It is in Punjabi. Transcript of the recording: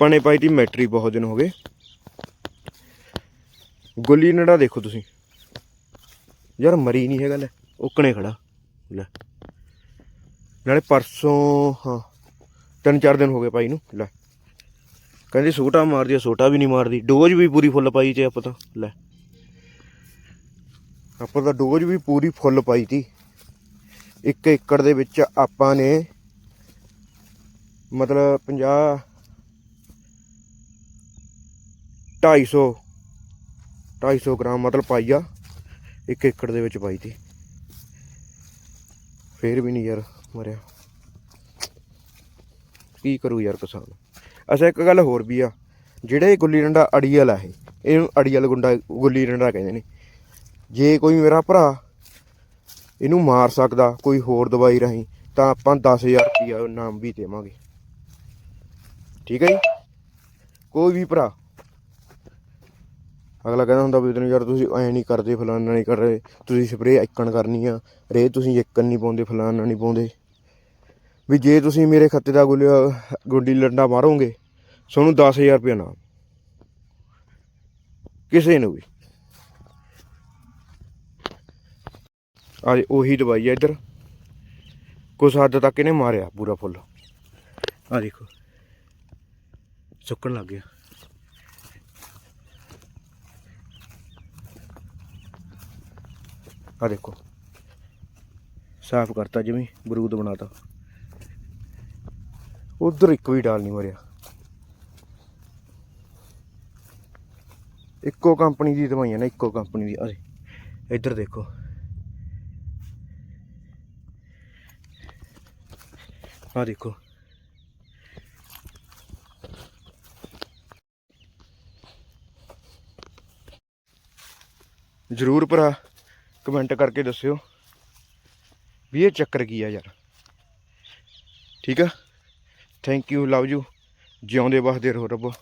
ਆਪਾਂ ਨੇ ਪਾਈ ਤੀ ਮੈਟਰੀ ਬਹੁਤ ਦਿਨ ਹੋ ਗਏ। ਗੁੱਲੀ ਨੜਾ ਦੇਖੋ ਤੁਸੀਂ। ਯਾਰ ਮਰੀ ਨਹੀਂ ਹੈਗਾ, ਲੈ, ਉੱਕਣੇ ਖੜਾ। ਲੈ। ਨਾਲੇ ਪਰਸੋਂ, ਹਾਂ ਤਿੰਨ ਚਾਰ ਦਿਨ ਹੋ ਗਏ ਪਾਈ ਨੂੰ, ਲੈ। ਕਹਿੰਦੀ ਸੋਟਾ ਮਾਰਦੀ ਆ, ਸੋਟਾ ਵੀ ਨਹੀਂ ਮਾਰਦੀ। ਡੋਜ਼ ਵੀ ਪੂਰੀ ਫੁੱਲ ਪਾਈ ਤੇ ਆਪਾਂ ਤਾਂ, ਲੈ। ਆਪਾਂ ਤਾਂ ਡੋਜ਼ ਵੀ ਪੂਰੀ ਫੁੱਲ ਪਾਈ ਤੀ। ਇੱਕ ਏਕੜ ਦੇ ਵਿੱਚ ਆਪਾਂ ਨੇ ਮਤਲਬ 50 250 250 ਗ੍ਰਾਮ ਮਤਲਬ ਪਾਈ ਆ। ਇੱਕ ਏਕੜ ਦੇ ਵਿੱਚ ਪਾਈ ਤੀ ਫੇਰ ਵੀ ਨਹੀਂ ਯਾਰ ਮਰਿਆ। ਕੀ ਕਰੂ ਯਾਰ ਕਿਸਾਨ? ਅੱਛਾ, ਇੱਕ ਗੱਲ ਹੋਰ ਵੀ ਆ। ਜਿਹੜੇ ਗੁੱਲੀ ਡੰਡਾ ਅੜੀਅਲ ਆ ਇਹ, ਇਹਨੂੰ ਅੜੀਅਲ ਗੁੰਡਾ, ਗੁੱਲੀ ਡੰਡਾ ਕਹਿੰਦੇ ਨੇ। ਜੇ ਕੋਈ ਮੇਰਾ ਭਰਾ ਇਹਨੂੰ ਮਾਰ ਸਕਦਾ, ਕੋਈ ਹੋਰ ਦਵਾਈ ਰਾਹੀਂ, ਤਾਂ ਆਪਾਂ 10000 ਰੁਪਇਆ ਨਾਮ ਵੀ ਦੇਵਾਂਗੇ। ਠੀਕ ਹੈ ਜੀ? ਕੋਈ ਵੀ ਭਰਾ ਅਗਲਾ ਕਹਿੰਦਾ ਹੁੰਦਾ ਵੀ ਤੈਨੂੰ ਯਾਰ ਤੁਸੀਂ ਐ ਨਹੀਂ ਕਰਦੇ, ਫਲਾਨਾ ਨਹੀਂ ਕਰ ਰਹੇ। ਤੁਸੀਂ ਸਪਰੇਅ ਇੱਕਣ ਕਰਨੀ ਆ। ਰੇ ਤੁਸੀਂ ਇੱਕਣ ਨਹੀਂ ਪਾਉਂਦੇ, ਫਲਾਨਾ ਨਹੀਂ ਪਾਉਂਦੇ। ਵੀ ਜੇ ਤੁਸੀਂ ਮੇਰੇ ਖੱਤੇ ਦਾ ਗੁੱਲੀ ਗੁੱਡੀ ਲੰਡਾ ਮਾਰੋਗੇ ਤੁਹਾਨੂੰ 10000 ਰੁਪਏ ਨਾਮ ਕਿਸੇ ਨੂੰ ਵੀ। ਆ ਉਹੀ ਦਵਾਈ ਆ ਇੱਧਰ। ਕੁਛ ਹੱਦ ਤੱਕ ਇਹਨੇ ਮਾਰਿਆ ਪੂਰਾ ਫੁੱਲ। ਆ ਦੇਖੋ। ਸੁੱਕਣ ਲੱਗ ਗਿਆ। ਆ ਦੇਖੋ। ਸਾਫ਼ ਕਰਤਾ ਜਿਵੇਂ ਬਰੂਦ ਬਣਾਤਾ। ਉਧਰ ਇੱਕ ਵੀ ਡਾਲ ਨਹੀਂ ਮਰਿਆ। ਇੱਕੋ ਕੰਪਨੀ ਦੀ ਦਵਾਈਆਂ ਨੇ, ਇੱਕੋ ਕੰਪਨੀ ਦੀ। ਅਰੇ ਇੱਧਰ ਦੇਖੋ। ਆ ਦੇਖੋ। ਜ਼ਰੂਰ ਭਰਾ। ਕਮੈਂਟ ਕਰਕੇ ਦੱਸਿਓ ਵੀ ਇਹ ਚੱਕਰ ਕੀ ਆ ਯਾਰ। ਠੀਕ ਆ? ਥੈਂਕ ਯੂ ਲਵ ਯੂ ਜਿਉਂਦੇ ਵਸਦੇ ਰਹੋ ਰੱਬੋ।